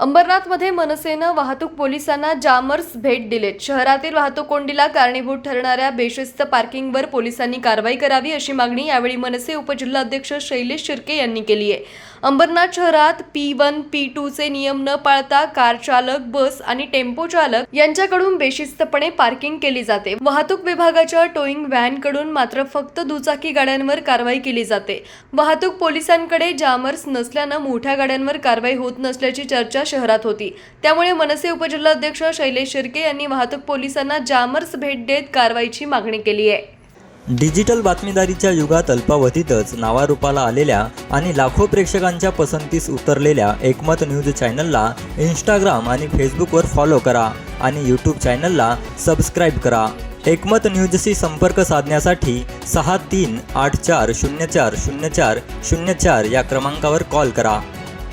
अंबरनाथमध्ये मनसेनं वाहतूक पोलिसांना जामर्स भेट दिलेत शहरातील वाहतूक कोंडीला कारणीभूत ठरणाऱ्या बेशिस्त पार्किंगवर पोलिसांनी कारवाई करावी अशी मागणी यावेळी मनसे उपजिल्हाध्यक्ष शैलेश शिर्के यांनी केली आहे. अंबरनाथ शहरात पी वन पी टूचे नियम न पाळता कार चालक बस आणि टेम्पो चालक यांच्याकडून बेशिस्तपणे पार्किंग केली जाते. वाहतूक विभागाच्या टोईंग व्हॅनकडून मात्र फक्त दुचाकी गाड्यांवर कारवाई केली जाते. वाहतूक पोलिसांकडे जामर्स नसल्यानं मोठ्या गाड्यांवर कारवाई होत नसल्याची चर्चा शहरात होती. त्यामुळे मनसे उपजिल्हाध्यक्ष शैलेश शिर्के यांनी वाहतूक पोलिसांना जामर्स भेट देत कारवाईची मागणी केली आहे. डिजिटल बातमीदारीच्या युगात अल्पावधीतच नावारूपाला आलेल्या आणि लाखो प्रेक्षकांच्या पसंतीस उतरलेल्या एकमत न्यूज चॅनलला इंस्टाग्राम आणि फेसबुकवर फॉलो करा आणि यूट्यूब चॅनलला सबस्क्राईब करा. एकमत न्यूजशी संपर्क साधण्यासाठी सहा तीन आठ चार शून्य चार शून्य चार शून्य चार या क्रमांकावर कॉल करा.